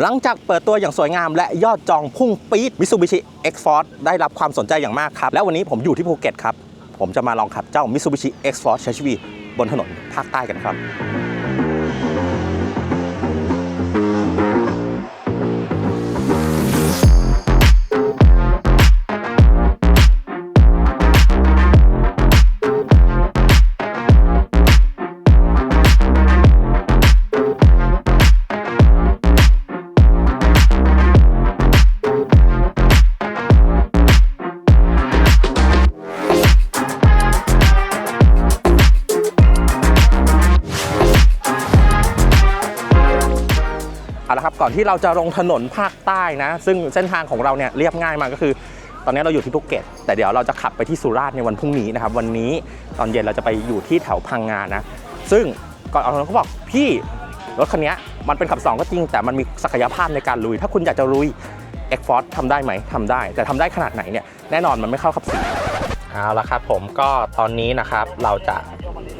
หลังจากเปิดตัวอย่างสวยงามและยอดจองพุ่งปี๊ด Mitsubishi X-Force ได้รับความสนใจอย่างมากครับ และวันนี้ผมอยู่ที่ภูเก็ตครับ ผมจะมาลองขับเจ้า Mitsubishi X-Force HV บนถนนภาคใต้กันครับ ก่อนที่เราจะลงถนนภาคใต้นะ ซึ่งเส้นทางของเราเนี่ยเรียบง่ายมากก็คือ ตอนนี้เราอยู่ที่ภูเก็ต แต่เดี๋ยวเราจะขับไปที่สุราษฎร์ในวันพรุ่งนี้นะครับ วันนี้ตอนเย็นเราจะไปอยู่ที่แถวพังงานนะ ซึ่งก่อนเอาเราก็บอกพี่รถคันนี้มันเป็นขับ 2 ก็จริง แต่มันมีศักยภาพในการลุย ถ้าคุณอยากจะลุย X Force ทำได้ไหมทำได้ แต่ทำได้ขนาดไหนเนี่ยแน่นอนมันไม่เข้าขับสี่เอาละครับผมก็ตอนนี้นะครับเราจะ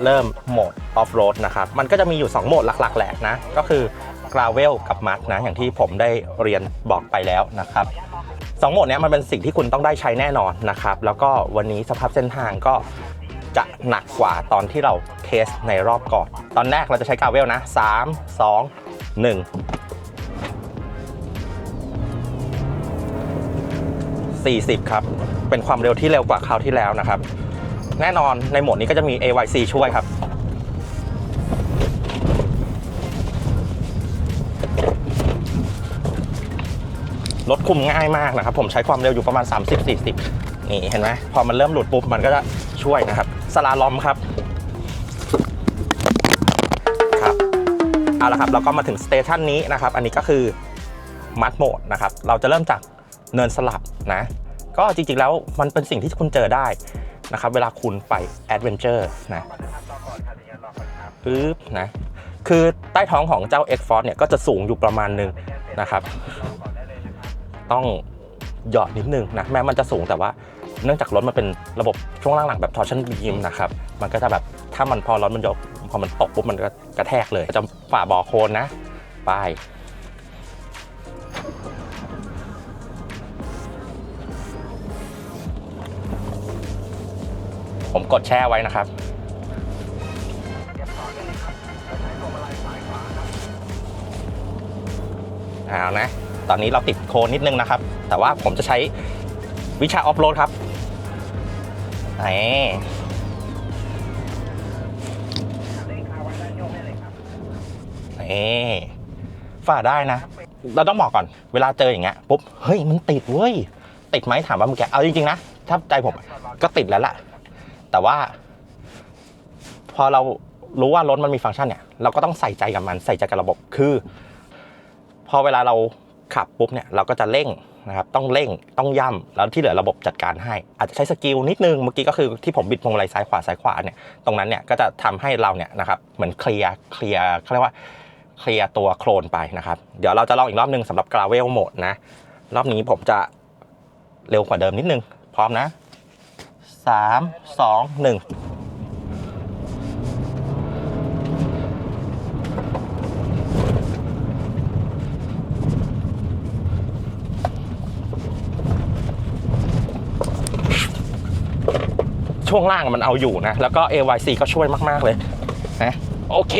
เริ่มโหมดออฟโรดนะครับ มันก็จะมีอยู่ 2 โหมดหลักๆแหละนะ ก็คือ Gravel กับ Mud นะอย่างที่ผมได้เรียนบอกไปแล้วนะครับสองโหมดนี้มันเป็นสิ่งที่คุณต้องได้ใช้แน่นอนนะครับ แล้วก็วันนี้สภาพเส้นทางก็จะหนักกว่าตอนที่เราเทสในรอบก่อน ตอนแรกเราจะใช้กาเวลนะ 3 2 1 40 ครับ เป็นความเร็วที่เร็วกว่าคราวที่แล้วนะครับ แน่นอนในโหมดนี้ก็จะมี AYC ช่วยครับ รถคุมง่ายมากนะครับ ผมใช้ความเร็วอยู่ประมาณ 30-40 นี่เห็นไหมพอมันเริ่มหลุดปุ๊บมันก็จะช่วยนะครับสลาลอมครับครับเอาละครับเราก็มาถึงสเตชันนี้นะครับ อันนี้ก็คือมัดโหมดนะครับเราจะเริ่มจากเนินสลับนะก็จริงๆแล้วมันเป็นสิ่งที่คุณเจอได้นะครับเวลาคุณไปแอดเวนเจอร์นะปึ๊บนะคือใต้ท้องของเจ้า X Force เนี่ยก็จะสูงอยู่ประมาณหนึงนะครับ ต้องหยอดนิดนึงนะแม้มันจะสูงแต่ว่าเนื่องจากรถมันเป็นระบบช่วงล่างหลังแบบ torsion beam นะครับมันก็จะแบบถ้ามันพอรถมันยกพอมันตกปุ๊บมันก็กระแทกเลยจะฝ่าบ่อโคลนนะไปผมกดแช่ไว้นะครับ เอานะ ตอนนี้เราติดโคนนิดนึงนะครับ แต่ว่าผมจะใช้วิชาออฟโรดครับนี่นี่ฝ่าได้นะ เราต้องบอกก่อน เวลาเจออย่างเงี้ยปุ๊บ เฮ้ย มันติดเว้ย ติดไหมถามว่ามื่อกี้เอาจริงๆนะ ถ้าใจผมก็ติดแล้วล่ะ แต่ว่า พอเรารู้ว่ารถมันมีฟังก์ชันเนี่ย เราก็ต้องใส่ใจกับมัน ใส่ใจกับระบบ คือ พอเวลาเรา ขับปุ๊บเนี่ยเราก็จะเร่งนะครับต้องเร่งต้องย่ำแล้วที่เหลือระบบจัดการให้ อาจจะใช้สกิลนิดนึงเมื่อกี้ก็คือที่ผมบิดพวงมาลัยซ้ายขวาซ้ายขวาเนี่ยตรงนั้นเนี่ยก็จะทำให้เราเนี่ยนะครับเหมือนเคลียร์เคลียร์เขาเรียกว่าเคลียร์ตัวโครนไปนะครับ เดี๋ยวเราจะลองอีกรอบนึงสำหรับกราเวลโหมดนะรอบนี้ผมจะเร็วกว่าเดิมนิดนึง พร้อมนะ 3 2 1 ช่วงล่างมันเอาอยู่นะ แล้วก็ AYC ก็ช่วยมาก ๆ เลยนะโอเค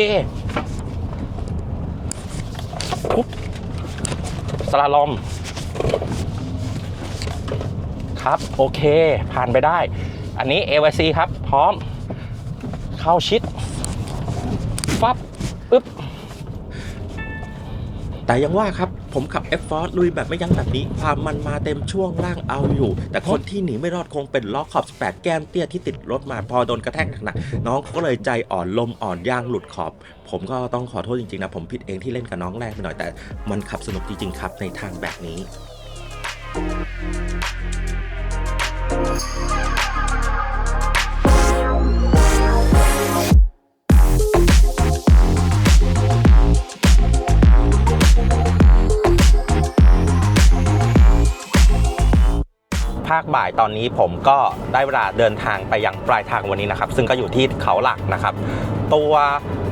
ปุ๊บสลาลอม ครับ โอเค ผ่านไปได้ อันนี้ AYC ครับ พร้อม เข้าชิด ฟับปึ๊บ แต่ยังว่าครับ ผมขับ F-Forz ลุยแบบไม่ยั้งแบบนี้ ความมันมาเต็มช่วงล่างเอาอยู่ แต่คนที่หนีไม่รอดคงเป็นล้อขอบ 18 แก้มเตี้ยที่ติดรถมาพอโดนกระแทกหนักๆน้องก็เลยใจอ่อนลมอ่อนย่างหลุดขอบ ผมก็ต้องขอโทษจริงๆนะผมผิดเองที่เล่นกับน้องแรกไปหน่อยแต่ มันขับสนุกจริงๆครับในทางแบบนี้ ภาคบ่ายตอนนี้ผมก็ได้เวลาเดินทางไปยังปลายทางวันนี้นะครับ ซึ่งก็อยู่ที่เขาหลักนะครับ ตัว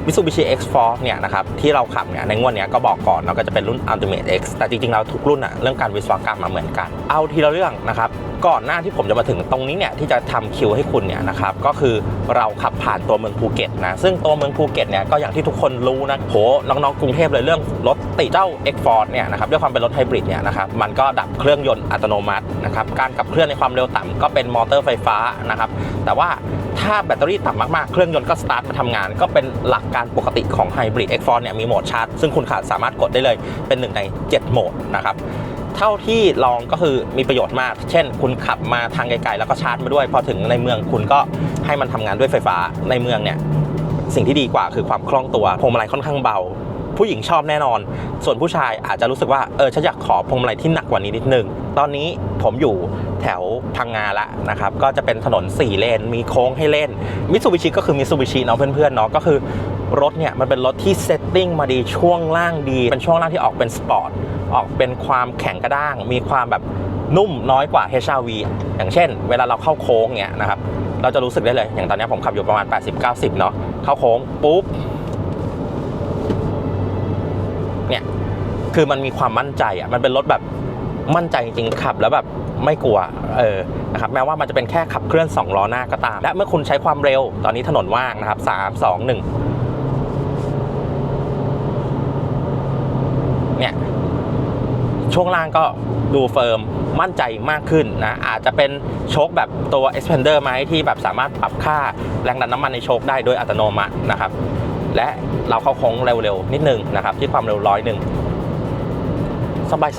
Mitsubishi X-Force เนี่ยนะครับที่เราขับเนี่ยในงวดนี้ก็บอกก่อนเราก็จะเป็นรุ่น Ultimate X แต่จริงๆเราทุกรุ่นอะเรื่องการวิศวกรรมมาเหมือนกัน เอาทีละเรื่องนะครับ ก่อนหน้าที่ผมจะมาถึงตรงนี้เนี่ยที่จะทำคิวให้คุณเนี่ยนะครับก็คือเราขับผ่านตัวเมืองภูเก็ตนะซึ่งตัวเมืองภูเก็ตเนี่ยก็อย่างที่ทุกคนรู้นะโหน้องๆกรุงเทพเลยเรื่องรถติดเจ้า X-Force เนี่ยนะครับด้วยความเป็นรถไฮบริดเนี่ยนะครับมันก็ดับเครื่องยนต์อัตโนมัตินะครับการขับเคลื่อนในความเร็วต่ำก็เป็นมอเตอร์ไฟฟ้านะครับแต่ว่าถ้าแบตเตอรี่ต่ำมากๆ เครื่องยนต์ก็สตาร์ทมาทำงาน ก็เป็นหลักการปกติของไฮบริด X-Force เนี่ยมีโหมดชาร์จ ซึ่งคุณขาดสามารถกดได้เลยเป็นหนึ่งใน 7 โหมดนะครับ เท่าที่ลองก็คือมีประโยชน์มาก เช่น คุณขับมาทางไกลๆแล้วก็ชาร์จมาด้วย พอถึงในเมืองคุณก็ให้มันทำงานด้วยไฟฟ้าในเมืองเนี่ยสิ่งที่ดีกว่าคือความคล่องตัวพวงมาลัยค่อนข้างเบา ผู้หญิงชอบแน่นอน ส่วนผู้ชายอาจจะรู้สึกว่าเออฉันอยากขอพวงมาลัยที่หนักกว่านี้นิดนึง ตอนนี้ผมอยู่แถวพังงาละนะครับก็จะเป็นถนน 4 เลนมีโค้งให้เล่นมิตซูบิชิก็คือมิตซูบิชิเนาะเพื่อนๆเนาะก็คือรถเนี่ยมันเป็นรถที่เซตติ้งมาดีช่วงล่างดี เป็นช่วงล่างที่ออกเป็นสปอร์ตออกเป็นความแข็งกระด้าง มีความแบบนุ่มน้อยกว่า HRV อย่างเช่น เวลาเราเข้าโค้งเนี่ยนะครับเราจะรู้สึกได้เลย อย่างตอนนี้ผมขับอยู่ประมาณ 80-90 เนาะเข้าโค้งปุ๊บ เนี่ยคือมันมีความมั่นใจอะมันเป็นรถแบบมั่นใจจริงๆขับแล้วแบบไม่กลัวเออนะครับแม้ว่ามันจะเป็นแค่ขับเคลื่อน 2 ล้อหน้าก็ตาม และเมื่อคุณใช้ความเร็วตอนนี้ถนนว่างนะครับ 3 2 1 เนี่ย ช่วงล่างก็ดูเฟิร์มมั่นใจมากขึ้นนะอาจจะเป็นโชคแบบตัว Expander ไหมที่แบบสามารถปรับค่าแรงดันน้ำมันในโชคได้โดยอัตโนมัตินะครับ และเราเข้าโค้งเร็วๆ นิดนึงนะครับ ที่ความเร็วร้อยหนึ่ง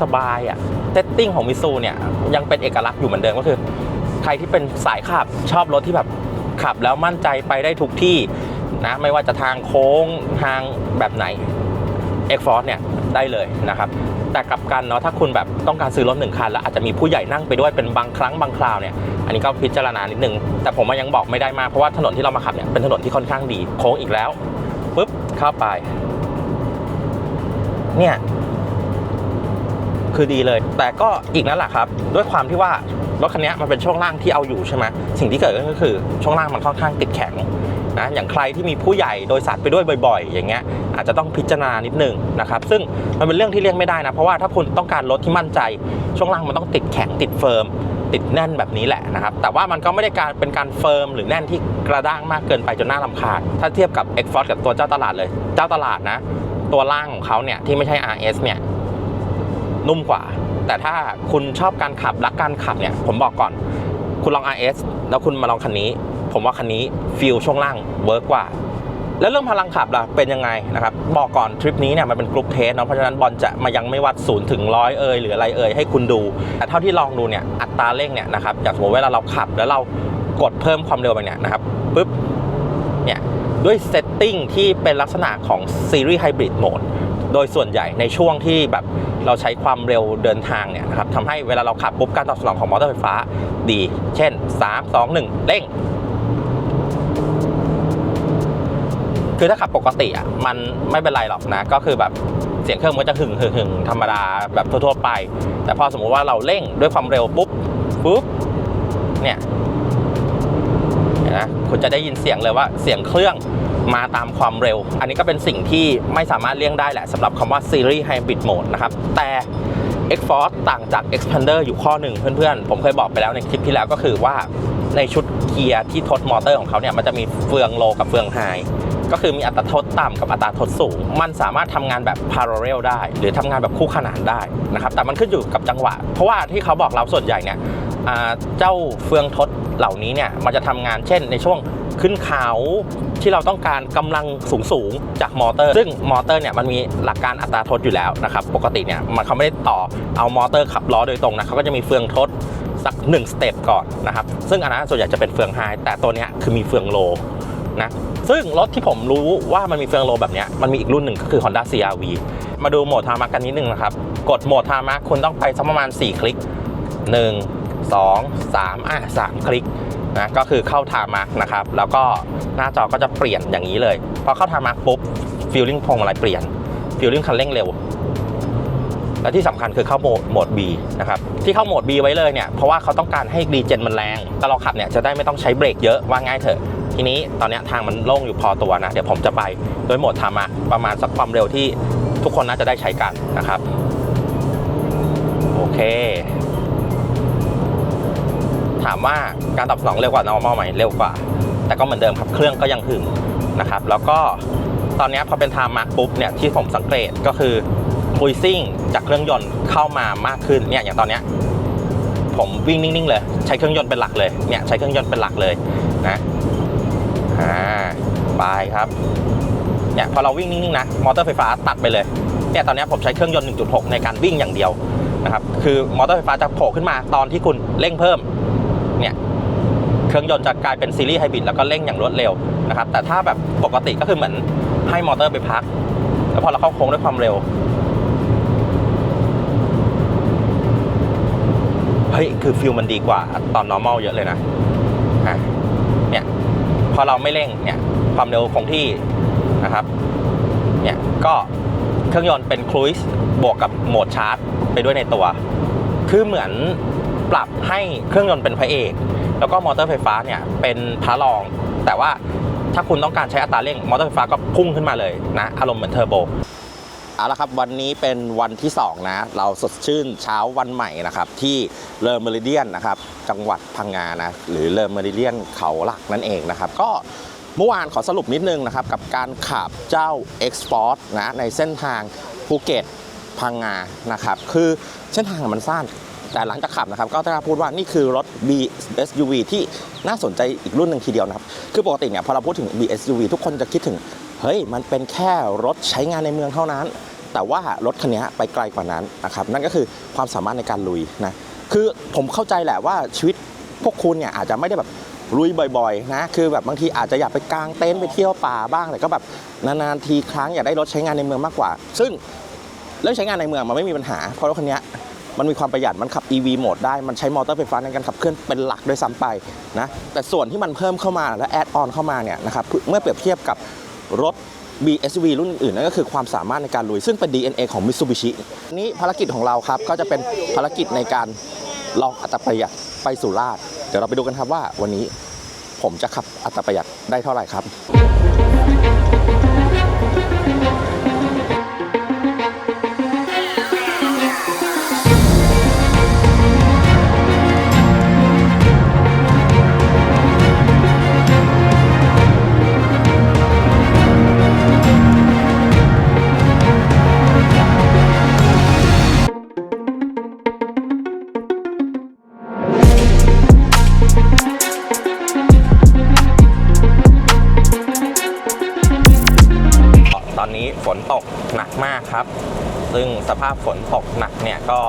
สบายๆอะเซตติ้งของมิซูเนี่ยยังเป็นเอกลักษณ์อยู่เหมือนเดิมก็คือ ใครที่เป็นสายขับชอบรถที่แบบขับแล้วมั่นใจไปได้ทุกที่นะไม่ว่าจะทางโค้งทางแบบไหน X Force เนี่ยได้เลยนะครับ แต่กลับกันเนาะถ้าคุณแบบต้องการซื้อรถหนึ่งคันแล้วอาจจะมีผู้ใหญ่นั่งไปด้วยเป็นบางครั้งบางคราวเนี่ยอันนี้ก็พิจารณานิดนึงแต่ผมยังบอกไม่ได้มากเพราะว่าถนนที่เรามาขับเนี่ยเป็นถนนที่ค่อนข้างดีโค้งอีกแล้ว เข้าไป เนี่ย คือดีเลย แต่ก็อีกนั่นแหละครับ ด้วยความที่ว่ารถคันนี้มันเป็นช่วงล่างที่เอาอยู่ใช่ไหมสิ่งที่เกิดขึ้นก็คือช่วงล่างมันค่อนข้างติดแข็งนะอย่างใครที่มีผู้ใหญ่โดยสารไปด้วยบ่อยๆ อย่างเงี้ยอาจจะต้องพิจารณานิดนึงนะครับซึ่งมันเป็นเรื่องที่เลี่ยงไม่ได้นะเพราะว่าถ้าคุณต้องการรถที่มั่นใจ ช่วงล่างมันต้องติดแข็งติดเฟิร์ม ติดแน่นแบบนี้แหละนะครับ แต่ว่ามันก็ไม่ได้การเป็นการเฟิร์มหรือแน่นที่กระด้างมากเกินไปจนน่ารำคาญ ถ้าเทียบกับ e x f o r c e กับตัวเจ้าตลาดเลย เจ้าตลาดนะ ตัวล่างของเขาเนี่ยที่ไม่ใช่ RS เนี่ยนุ่มกว่า แต่ถ้าคุณชอบการขับรักการขับเนี่ยผมบอกก่อน คุณลอง RS แล้วคุณมาลองคันนี้ ผมว่าคันนี้ฟิลช่วงล่างเวิร์กกว่า แล้วเรื่องพลังขับล่ะเป็นยังไงนะครับบอกก่อนทริปนี้เนี่ยมันเป็นกรุ๊ปเทสเนาะเพราะฉะนั้นบอลจะมายังไม่วัดศูนย์ถึงร้อยเอยหรืออะไรเอยให้คุณดูแต่เท่าที่ลองดูเนี่ยอัตราเร่งเนี่ยนะครับอย่างสมมติเวลาเราขับแล้วเรากดเพิ่มความเร็วไปเนี่ยนะครับปุ๊บเนี่ยด้วยเซตติ้งที่เป็นลักษณะของซีรีส์ไฮบริดโหมดโดยส่วนใหญ่ในช่วงที่แบบเราใช้ความเร็วเดินทางเนี่ยนะครับทำให้เวลาเราขับปุ๊บการตอบสนองของมอเตอร์ไฟฟ้าดี เช่น 3 2 1 เร่ง คือถ้าขับปกติอะมันไม่เป็นไรหรอกนะ ก็คือแบบเสียงเครื่องมันจะหึ่งหึ่งหึ่งธรรมดาแบบทั่วๆไป แต่พอสมมุติว่าเราเร่งด้วยความเร็วปุ๊บปุ๊บเนี่ยนไหมคุณจะได้ยินเสียงเลยว่าเสียงเครื่องมาตามความเร็ว อันนี้ก็เป็นสิ่งที่ไม่สามารถเลี่ยงได้แหละสำหรับคำว่า Series Hybrid Mode นะครับ แต่ X-Force ต่างจาก Expander อยู่ข้อหนึ่งเพื่อนๆ ผมเคยบอกไปแล้วในคลิปที่แล้วก็คือว่าในชุดเกียร์ที่ทดมอเตอร์ของเขาเนี่ยมันจะมีเฟืองโลกับเฟืองไฮ ก็คือมีอัตราโทษต่ำกับอัตราโทษสูง มันสามารถทำงานแบบ parallel ได้ หรือทำงานแบบคู่ขนานได้นะครับแต่มันขึ้นอยู่กับจังหวะ เพราะว่าที่เขาบอกเราส่วนใหญ่เนี่ยเจ้าเฟืองทดเหล่านี้เนี่ยมันจะทำงานเช่น ในช่วงขึ้นเขาที่เราต้องการกำลังสูงสูงๆจากมอเตอร์ ซึ่งมอเตอร์เนี่ยมันมีหลักการอัตราทดอยู่แล้วนะครับปกติเนี่ยมันเขาไม่ได้ต่อเอามอเตอร์ขับล้อโดยตรงนะเขาก็จะมีเฟืองทดสักหนึ่งสเต็ปก่อนนะครับซึ่งอันนั้นส่วนใหญ่จะเป็นเฟืองไฮแต่ตัวเนี้ยคือมีเฟืองโล นะ ซึ่งรถที่ผมรู้ว่ามันมีเฟืองโลแบบนี้มันมีอีกรุ่นหนึ่งก็คือ Honda CRV มาดูโหมดทามากันนิดนึงนะครับ กดโหมดทามาคุณต้องไปสักประมาณ 4 คลิก 1 2 3อะ3คลิกนะก็คือเข้าทามาร์กนะครับ แล้วก็หน้าจอก็จะเปลี่ยนอย่างนี้เลย พอเข้าทามาร์กปุ๊บฟิลลิ่งพวงมาลัยเปลี่ยนฟิลลิ่งคันเร่งเร็ว และที่สำคัญคือเข้าโหมดโหมด B นะครับ ที่เข้าโหมด B ไว้เลยเนี่ย เพราะว่าเขาต้องการให้ดีเจนมันแรง แต่เราขับเนี่ยจะได้ไม่ต้องใช้เบรกเยอะว่าง่ายเถอะ ทีนี้ตอนนี้ทางมันโล่งอยู่พอตัวนะ เดี๋ยวผมจะไปโดยโหมดทามาประมาณสักความเร็วที่ทุกคนน่าจะได้ใช้กันนะครับ โอเค ถามว่าการตอบสนองเร็วกว่า normal ไหมเร็วกว่า แต่ก็เหมือนเดิมครับเครื่องก็ยังถึงนะครับ แล้วก็ตอนนี้พอเป็นไทม์มาร์กปุ๊บเนี่ยที่ผมสังเกตก็คือคุยซิ่งจากเครื่องยนต์เข้ามามากขึ้นเนี่ยอย่างตอนเนี้ยผมวิ่งนิ่งๆเลย ใช้เครื่องยนต์เป็นหลักเลยเนี่ยใช้เครื่องยนต์เป็นหลักเลยนะ ไปครับเนี่ยพอเราวิ่งนิ่งๆนะมอเตอร์ไฟฟ้าตัดไปเลยเนี่ยตอนนี้ผมใช้เครื่องยนต์ 1.6 ในการวิ่งอย่างเดียวนะครับคือมอเตอร์ไฟฟ้าจะโผล่ขึ้นมาตอนที่คุณเร่งเพิ่มเนี่ยเครื่องยนต์จะกลายเป็นซีรีส์ไฮบริดแล้วก็เร่งอย่างรวดเร็วนะครับแต่ถ้าแบบปกติก็คือเหมือนให้มอเตอร์ไปพัก แล้วพอเราเข้าโค้งด้วยความเร็วเฮ้ยคือฟิลมันดีกว่าตอน normal เยอะเลยนะอะเนี่ยพอเราไม่เร่งเนี่ย ความเร็วคงที่นะครับเนี่ยก็เครื่องยนต์เป็นครู i ส์บวกกับโหมดชาร์จไปด้วยในตัว คือเหมือนปรับให้เครื่องยนต์เป็นพระเอก แล้วก็มอเตอร์ไฟฟ้าเนี่ยเป็นพระรอง แต่ว่าถ้าคุณต้องการใช้อัตราเร่งมอเตอร์ไฟฟ้าก็พุ่งขึ้นมาเลยนะ อารมณ์เหมือนเทอร์โบเอาละครับวันนี้เป็นวันที่ 2 นะ เราสดชื่นเช้าวันใหม่นะครับ ที่เลอเมริเดียนนะครับ จังหวัดพังงานะ หรือเลอเมริเดียนเขาหลักนั่นเองนะครับ ก็ เมื่อวานขอสรุปนิดนึงนะครับ กับการขับเจ้า Export นะในเส้นทางภูเก็ตพังงานะครับ คือเส้นทางมันสั้นแต่หลังจากขับนะครับ ก็จะพูดว่านี่คือรถ BSUV ที่น่าสนใจอีกรุ่นหนึ่งทีเดียวนะครับ คือปกติเนี่ยพอเราพูดถึง BSUV ทุกคนจะคิดถึง เฮ้ย มันเป็นแค่รถใช้งานในเมืองเท่านั้น แต่ว่ารถคันนี้ไปไกลกว่านั้นนะครับ นั่นก็คือความสามารถในการลุยนะ คือผมเข้าใจแหละว่าชีวิตพวกคุณเนี่ยอาจจะไม่ได้แบบ ลุยบ่อยๆนะคือแบบบางทีอาจจะอยากไปกางเต็นท์ไปเที่ยวป่าบ้างแต่ก็แบบนานๆทีครั้งอยากได้รถใช้งานในเมืองมากกว่า ซึ่งเรื่องใช้งานในเมืองมันไม่มีปัญหา เพราะรถคันนี้มันมีความประหยัดมันขับ EV โหมดได้ มันใช้มอเตอร์ไฟฟ้าในการขับเคลื่อนเป็นหลักด้วยซ้ำไปนะแต่ส่วนที่มันเพิ่มเข้ามาและแอดออนเข้ามาเนี่ยนะครับเมื่อเปรียบเทียบกับรถ BSV รุ่นอื่นนั่นก็คือความสามารถในการลุย ซึ่งเป็น DNA ของ Mitsubishi นี้ภารกิจของเราครับก็จะเป็นภารกิจในการลองอัตราประหยัดไปสุราษฎร์ เดี๋ยวเราไปดูกันครับว่าวันนี้ผมจะขับอัตราประหยัดได้เท่าไหร่ครับ ฝนตกหนักมากครับ ซึ่งสภาพฝนตกหนักเนี่ยก็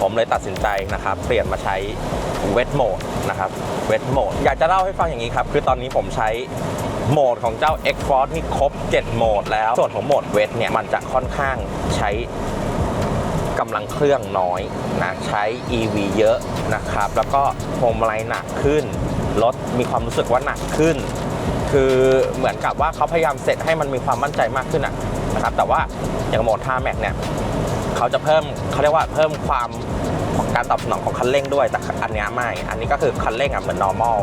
ผมเลยตัดสินใจนะครับ เปลี่ยนมาใช้เวทโหมดนะครับเวทโหมดอยากจะเล่าให้ฟังอย่างนี้ครับ คือตอนนี้ผมใช้โหมดของเจ้า X Force นี่ครบ 7 โหมดแล้ว ส่วนของโหมดเวทเนี่ย มันจะค่อนข้างใช้กำลังเครื่องน้อยนะใช้ EV เยอะนะครับ แล้วก็พวงมาลัยหนักขึ้น รถมีความรู้สึกว่าหนักขึ้น คือเหมือนกับว่าเขาพยายามเซตให้มันมีความมั่นใจมากขึ้นะนะครับ แต่ว่าอย่างโหมดท่าแม็กเนี่ยเขาจะเพิ่มเขาเรียกว่าเพิ่มความของการตอบสนองของคันเร่งด้วย แต่อันนี้ไม่ อันนี้ก็คือคันเร่งอะเหมือน normal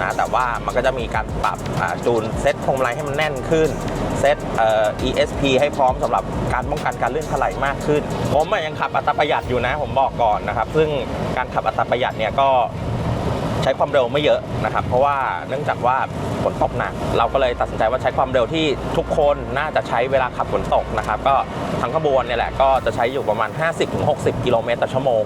นะ แต่ว่ามันก็จะมีการปรับจูนเซตพวงมาลัยให้มันแน่นขึ้น เซตเอ่อ ESP ให้พร้อมสำหรับการป้องกันการลื่นถลายมากขึ้น ผมยังขับอัตราประหยัดอยู่นะ ผมบอกก่อนนะครับ ซึ่งการขับอัตราประหยัดเนี่ยก็ ใช้ความเร็วไม่เยอะนะครับ เพราะว่าเนื่องจากว่าฝนตกหนัก เราก็เลยตัดสินใจว่าใช้ความเร็วที่ทุกคนน่าจะใช้เวลาขับฝนตกนะครับ ก็ทั้งขบวนเนี่ยแหละก็จะใช้อยู่ประมาณ 50-60 กิโลเมตรต่อชั่วโมง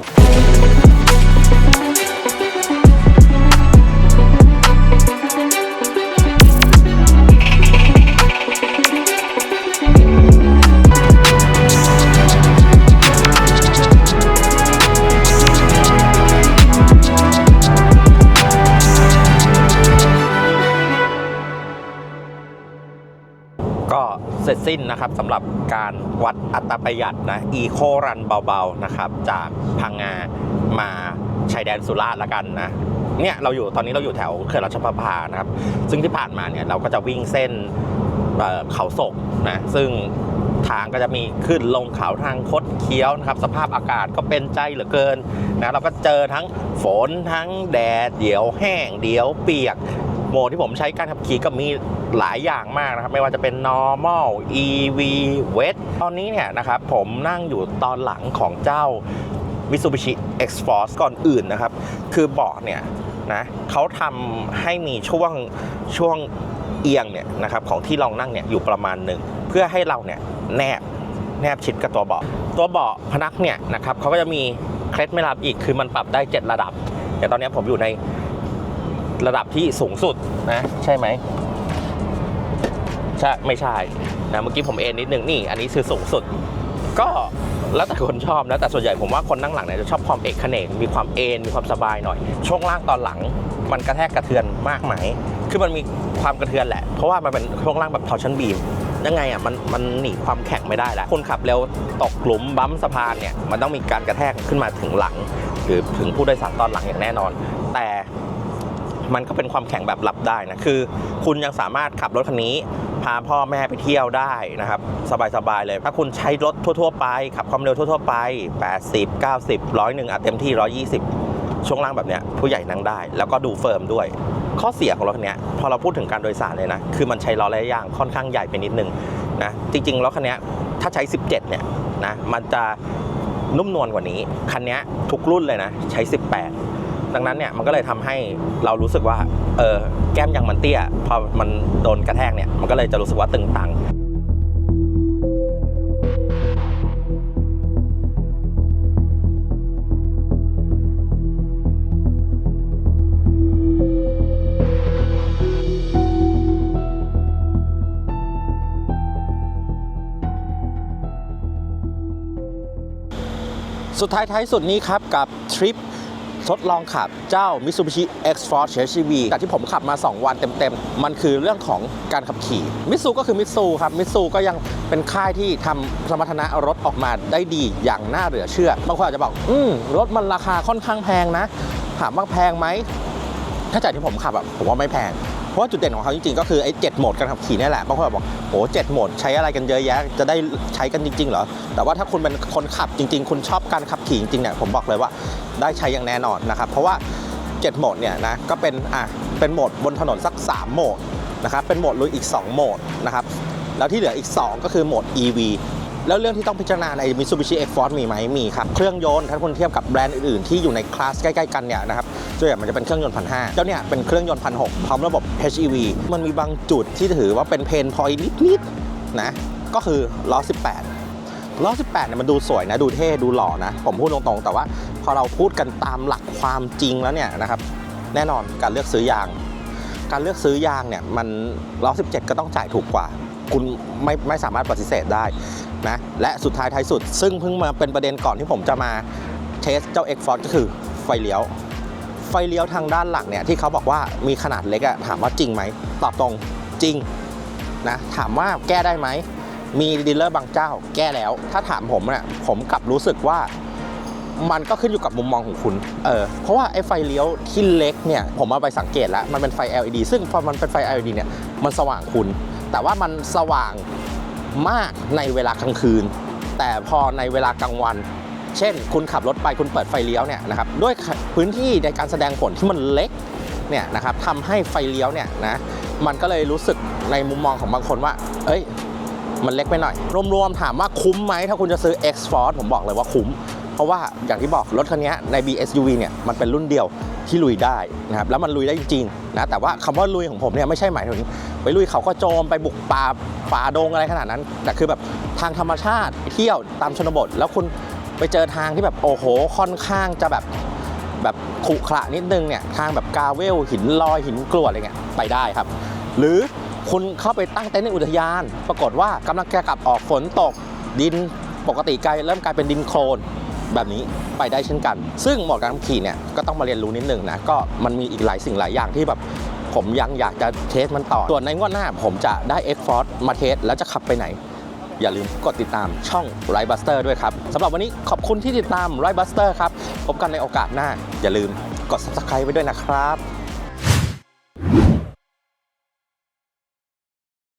สิ้นนะครับสำหรับการวัดอัตราประหยัดนะอีโครันเบาๆนะครับจากพังงามาชายแดนสุราษฎร์ละกันนะเนี่ยเราอยู่ตอนนี้เราอยู่แถวเขื่อนราชประภานะครับ ซึ่งที่ผ่านมาเนี่ยเราก็จะวิ่งเส้นเขาศกนะซึ่งทางก็จะมีขึ้นลงเขาทางคดเคี้ยวนะครับ สภาพอากาศก็เป็นใจเหลือเกินนะเราก็เจอทั้งฝนทั้งแดดเดี๋ยวแห้งเดี๋ยวเปียกหมดที่ผมใช้การขับขี่ก็มี หลายอย่างมากนะครับ ไม่ว่าจะเป็น normal EV wet ตอนนี้เนี่ยนะครับผมนั่งอยู่ตอนหลังของเจ้า Mitsubishi X-Force ก่อนอื่นนะครับ คือเบาะเนี่ยนะเขาทำให้มีช่วงช่วงเอียงเนี่ยนะครับของที่รองนั่งเนี่ยอยู่ประมาณหนึ่ง เพื่อให้เราเนี่ยแนบแนบชิดกับตัวเบาะตัวเบาะพนักเนี่ยนะครับเขาก็จะมีเคล็ดไม่ลับอีกคือมันปรับได้ 7 ระดับอย่างตอนนี้ผมอยู่ในระดับที่สูงสุดนะใช่ไหม ใช่ไม่ใช่นะเมื่อกี้ผมเอ็นนิดนึงนี่ อันนี้คือสูงสุด ก็แล้วแต่คนชอบนะแต่ส่วนใหญ่ผมว่าคนนั่งหลังเนี่ยจะชอบความเอกเขนกมีความเอ็นมีความสบายหน่อย ช่วงล่างตอนหลังมันกระแทกกระเทือนมากไหมคือมันมีความกระเทือนแหละ เพราะว่ามันเป็นช่วงล่างแบบ torsion beam ยังไงอะมันมันหนีความแข็งไม่ได้แล้วคนขับเร็วตกหลุมบัมป์สะพานเนี่ยมันต้องมีการกระแทกขึ้นมาถึงหลัง หรือถึงผู้โดยสารตอนหลังอย่างแน่นอน แต่มันก็เป็นความแข็งแบบรับได้นะคือ คุณยังสามารถขับรถคันนี้ พาพ่อแม่ไปเที่ยวได้นะครับ สบายๆเลย ถ้าคุณใช้รถทั่วๆไป ขับความเร็วทั่วๆไป 80 90 100หนึ่งอะเต็มที่ 120 ช่วงล่างแบบเนี้ยผู้ใหญ่นั่งได้ แล้วก็ดูเฟิร์มด้วย ข้อเสียของรถคันเนี้ยพอเราพูดถึงการโดยสารเลยนะ คือมันใช้ล้อระยะยางค่อนข้างใหญ่ไปนิดนึงนะจริงๆรถคันเนี้ยถ้าใช้ 17 เนี่ยนะมันจะนุ่มนวลกว่านี้ คันเนี้ยทุกรุ่นเลยนะ ใช้ 18 ดังนั้นเนี่ยมันก็เลยทำให้เรารู้สึกว่าเออแก้มยางมันเตี้ยพอมันโดนกระแทกเนี่ยมันก็เลยจะรู้สึกว่าตึงตังสุดท้ายท้ายสุดนี้ครับกับทริป ทดลองขับเจ้า Mitsubishi X-Force h v จากที่ผมขับมา 2 วันเต็มๆ มันคือเรื่องของการขับขี่มิตซูก็คือมิตซูครับมิตซูก็ยังเป็นค่ายที่ทำสมรรถนะรถออกมาได้ดีอย่างน่าเหลือเชื่อบางคนอาจจะบอก อืมรถมันราคาค่อนข้างแพงนะ ถามว่าแพงไหม ถ้าจากที่ผมขับอะผมว่าไม่แพง ราะว่าจุดเด่นของเขาจริงๆ ก็คือไอ้เจ็ดโหมดการขับขี่นี่แหละบางคนบอกโอ้เจ็ดโหมดใช้อะไรกันเยอะแยะจะได้ใช้กันจริงๆเหรอแต่ว่าถ้าคุณเป็นคนขับจริง ๆ คุณชอบการขับขี่จริงๆเนี่ยผมบอกเลยว่าได้ใช้อย่างแน่นอนนะครับเพราะว่า7โหมดเนี่ยนะก็เป็นอะเป็นโหมดบนถนนสัก 3 โหมดนะครับเป็นโหมดลุยอีก 2 โหมดนะครับแล้วที่เหลืออีก 2 ก็คือโหมด EV แล้วเรื่องที่ต้องพิจารณาใน Mitsubishi X-Force มีไหมมีครับเครื่องยนต์ถ้าคุณเทียบกับแบรนด์อื่นๆที่อยู่ในคลาสใกล้ ๆ กันเนี่ยนะครับส่วนใหญ่มันจะเป็นเครื่องยนต์พันห้าเจ้าเนี่ยเป็นเครื่องยนต์พันหกพร้อมระบบ HEV มันมีบางจุดที่ถือว่าเป็นเพนพอยต์นิดๆนะก็คือล้อ 18 ล้อ 18เนี่ยมันดูสวยนะดูเท่ดูหล่อนะ ผมพูดตรงๆ แต่ว่าพอเราพูดกันตามหลักความจริงแล้วเนี่ยนะครับแน่นอนการเลือกซื้อยาง การเลือกซื้อยางเนี่ยมันล้อ 17 ก็ต้องจ่ายถูกกว่า คุณไม่ไม่สามารถปฏิเสธได้ นะและสุดท้ายท้ายสุด ซึ่งเพิ่งมาเป็นประเด็นก่อนที่ผมจะมาเทสเจ้า X Force ก็คือไฟเลี้ยว ไฟเลี้ยวทางด้านหลังเนี่ยที่เขาบอกว่ามีขนาดเล็กอะถามว่าจริงไหมตอบตรงจริงนะถามว่าแก้ได้ไหมมีดีลเลอร์บางเจ้าแก้แล้ว ถ้าถามผมเนี่ยผมกลับรู้สึกว่ามันก็ขึ้นอยู่กับมุมมองของคุณ เออ เพราะว่าไอ้ไฟเลี้ยวที่เล็กเนี่ย ผมเอาไปสังเกตแล้ว มันเป็นไฟ LED ซึ่งพอมันเป็นไฟ LED เนี่ย มันสว่างคุณ แต่ว่ามันสว่าง มากในเวลากลางคืน แต่พอในเวลากลางวัน เช่น คุณขับรถไปคุณเปิดไฟเลี้ยวเนี่ยนะครับด้วยพื้นที่ในการแสดงผลที่มันเล็กเนี่ยนะครับทำให้ไฟเลี้ยวเนี่ยนะมันก็เลยรู้สึกในมุมมองของบางคนว่า เอ้ย มันเล็กไปหน่อย รวมๆถามว่าคุ้มไหมถ้าคุณจะซื้อ X Force ผมบอกเลยว่าคุ้ม เพราะว่าอย่างที่บอกรถคันนี้ใน BSUV เนี่ยมันเป็นรุ่นเดียว ที่ลุยได้นะครับแล้วมันลุยได้จริงๆนะแต่ว่าคำว่าลุยของผมเนี่ยไม่ใช่หมายถึงไปลุยเขาก็โจมไปบุกป่าป่าดงอะไรขนาดนั้น แต่คือแบบทางธรรมชาติเที่ยวตามชนบท แล้วคุณไปเจอทางที่แบบโอ้โหค่อนข้างจะแบบแบบขรุขระนิดนึงเนี่ยทางแบบกาเวลหินลอยหินกรวดอะไรเงี้ยไปได้ครับ หรือคุณเข้าไปตั้งเต็นท์ในอุทยาน ปรากฏว่ากำลังจะกลับออกฝนตกดินปกติกลายเริ่มกลายเป็นดินโคลน แบบนี้ไปได้เช่นกัน ซึ่งหมดการขับขี่เนี่ยก็ต้องมาเรียนรู้นิดนึงนะก็มันมีอีกหลายสิ่งหลายอย่างที่แบบผมยังอยากจะเทสมันต่อ ส่วนในงวดหน้าผมจะได้ X Force มาเทสแล้วจะขับไปไหน อย่าลืมกดติดตามช่อง r i d e Buster ด้วยครับสำหรับวันนี้ขอบคุณที่ติดตาม r i d e Buster ครับ พบกันในโอกาสหน้า อย่าลืมกด Subscribe ไว้ด้วยนะครับ